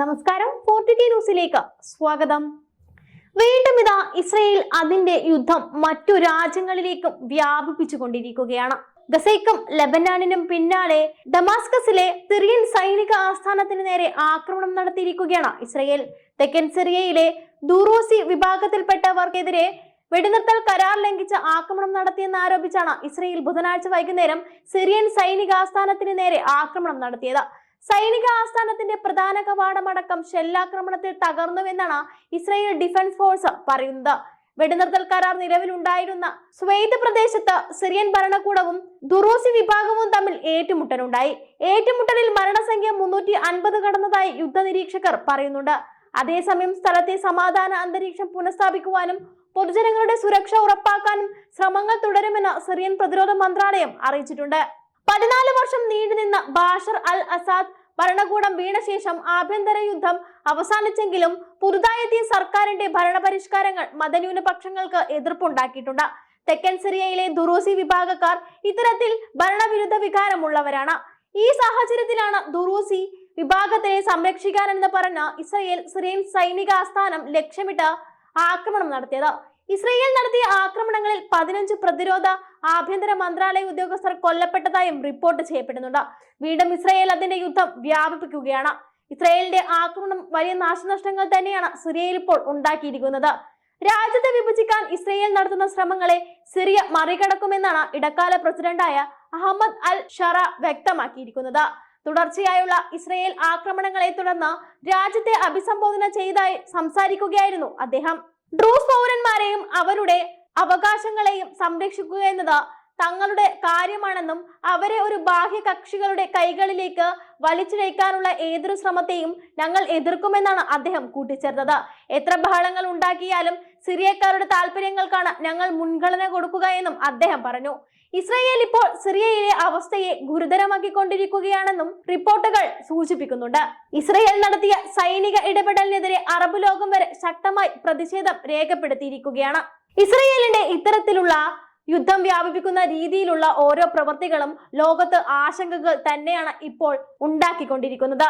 നമസ്കാരം. പോർട്ടുഗീ ന്യൂസിലേക്ക് സ്വാഗതം. വീണ്ടും ഇതാ ഇസ്രയേൽ അതിന്റെ യുദ്ധം മറ്റു രാജ്യങ്ങളിലേക്കും വ്യാപിപ്പിച്ചുകൊണ്ടിരിക്കുകയാണ്. ഗസയ്ക്കും ലബനാനിനും പിന്നാലെ ഡമാസ്കസിലെ സിറിയൻ സൈനിക ആസ്ഥാനത്തിന് നേരെ ആക്രമണം നടത്തിയിരിക്കുകയാണ് ഇസ്രയേൽ. തെക്കൻ സിറിയയിലെ ദൂറോസി വിഭാഗത്തിൽപ്പെട്ടവർക്കെതിരെ വെടിനിർത്തൽ കരാർ ലംഘിച്ച് ആക്രമണം നടത്തിയെന്ന് ആരോപിച്ചാണ് ഇസ്രയേൽ ബുധനാഴ്ച വൈകുന്നേരം സിറിയൻ സൈനിക ആസ്ഥാനത്തിന് നേരെ ആക്രമണം നടത്തിയത്. സൈനിക ആസ്ഥാനത്തിന്റെ പ്രധാന കവാടമടക്കം ഷെല്ലാക്രമണത്തിൽ തകർന്നുവെന്നാണ് ഇസ്രയേൽ ഡിഫൻസ് ഫോഴ്സ് പറയുന്നത്. വെടിനിർത്തൽ കരാർ നിലവിലുണ്ടായിരുന്ന സ്വേദ് പ്രദേശത്ത് സിറിയൻ ഭരണകൂടവും ദുറൂസി വിഭാഗവും തമ്മിൽ ഏറ്റുമുട്ടലുണ്ടായി. ഏറ്റുമുട്ടലിൽ മരണസംഖ്യ മുന്നൂറ്റി അൻപത് കടന്നതായി യുദ്ധനിരീക്ഷകർ പറയുന്നുണ്ട്. അതേസമയം സ്ഥലത്തെ സമാധാന അന്തരീക്ഷം പുനഃസ്ഥാപിക്കുവാനും പൊതുജനങ്ങളുടെ സുരക്ഷ ഉറപ്പാക്കാനും ശ്രമങ്ങൾ തുടരുമെന്ന് സിറിയൻ പ്രതിരോധ മന്ത്രാലയം അറിയിച്ചിട്ടുണ്ട്. പതിനാല് വർഷം നീണ്ടുനിന്ന ബാഷർ അൽ അസാദ് ഭരണകൂടം വീണ ശേഷം ആഭ്യന്തര യുദ്ധം അവസാനിച്ചെങ്കിലും പുതുതായെത്തിയ സർക്കാരിന്റെ ഭരണപരിഷ്കാരങ്ങൾ മതന്യൂനപക്ഷങ്ങൾക്ക് എതിർപ്പുണ്ടാക്കിയിട്ടുണ്ട്. തെക്കൻ സിറിയയിലെ ദുറൂസി വിഭാഗക്കാർ ഇത്തരത്തിൽ ഭരണവിരുദ്ധ വികാരമുള്ളവരാണ്. ഈ സാഹചര്യത്തിലാണ് ദുറൂസി വിഭാഗത്തെ സംരക്ഷിക്കാനെന്ന് പറഞ്ഞ ഇസ്രയേൽ സിറിയൻ സൈനിക ആസ്ഥാനം ലക്ഷ്യമിട്ട് ആക്രമണം നടത്തിയത്. ഇസ്രയേൽ നടത്തിയ ആക്രമണങ്ങളിൽ പതിനഞ്ച് പ്രതിരോധ ആഭ്യന്തര മന്ത്രാലയ ഉദ്യോഗസ്ഥർ കൊല്ലപ്പെട്ടതായും റിപ്പോർട്ട് ചെയ്യപ്പെടുന്നുണ്ട്. വീണ്ടും ഇസ്രയേൽ അതിന്റെ യുദ്ധം വ്യാപിപ്പിക്കുകയാണ്. ഇസ്രയേലിന്റെ ആക്രമണം വലിയ നാശനഷ്ടങ്ങൾ തന്നെയാണ് സിറിയയിൽ ഇപ്പോൾ ഉണ്ടാക്കിയിരിക്കുന്നത്. രാജ്യത്തെ വിഭജിക്കാൻ ഇസ്രയേൽ നടത്തുന്ന ശ്രമങ്ങളെ സിറിയ മറികടക്കുമെന്നാണ് ഇടക്കാല പ്രസിഡന്റായ അഹമ്മദ് അൽ ഷറ വ്യക്തമാക്കിയിരിക്കുന്നത്. തുടർച്ചയായുള്ള ഇസ്രയേൽ ആക്രമണങ്ങളെ തുടർന്ന് രാജ്യത്തെ അഭിസംബോധന ചെയ്തായി സംസാരിക്കുകയായിരുന്നു അദ്ദേഹം. ഡ്രൂസ് പൗരന്മാരെയും അവരുടെ അവകാശങ്ങളെയും സംരക്ഷിക്കുക എന്നത് തങ്ങളുടെ കാര്യമാണെന്നും അവരെ ഒരു ബാഹ്യ കക്ഷികളുടെ കൈകളിലേക്ക് വലിച്ചിഴയ്ക്കാനുള്ള ഏതൊരു ശ്രമത്തെയും ഞങ്ങൾ എതിർക്കുമെന്നാണ് അദ്ദേഹം കൂട്ടിച്ചേർത്തത്. എത്ര ബഹളങ്ങൾ ഉണ്ടാക്കിയാലും സിറിയക്കാരുടെ താല്പര്യങ്ങൾക്കാണ് ഞങ്ങൾ മുൻഗണന കൊടുക്കുക എന്നും അദ്ദേഹം പറഞ്ഞു. ഇസ്രയേൽ ഇപ്പോൾ സിറിയയിലെ അവസ്ഥയെ ഗുരുതരമാക്കിക്കൊണ്ടിരിക്കുകയാണെന്നും റിപ്പോർട്ടുകൾ സൂചിപ്പിക്കുന്നുണ്ട്. ഇസ്രയേൽ നടത്തിയ സൈനിക ഇടപെടലിനെതിരെ അറബ് ലോകം വരെ ശക്തമായി പ്രതിഷേധം രേഖപ്പെടുത്തിയിരിക്കുകയാണ്. ഇസ്രയേലിന്റെ ഇത്തരത്തിലുള്ള യുദ്ധം വ്യാപിപ്പിക്കുന്ന രീതിയിലുള്ള ഓരോ പ്രവൃത്തികളും ലോകത്ത് ആശങ്കകൾ തന്നെയാണ് ഇപ്പോൾ ഉണ്ടാക്കിക്കൊണ്ടിരിക്കുന്നത്.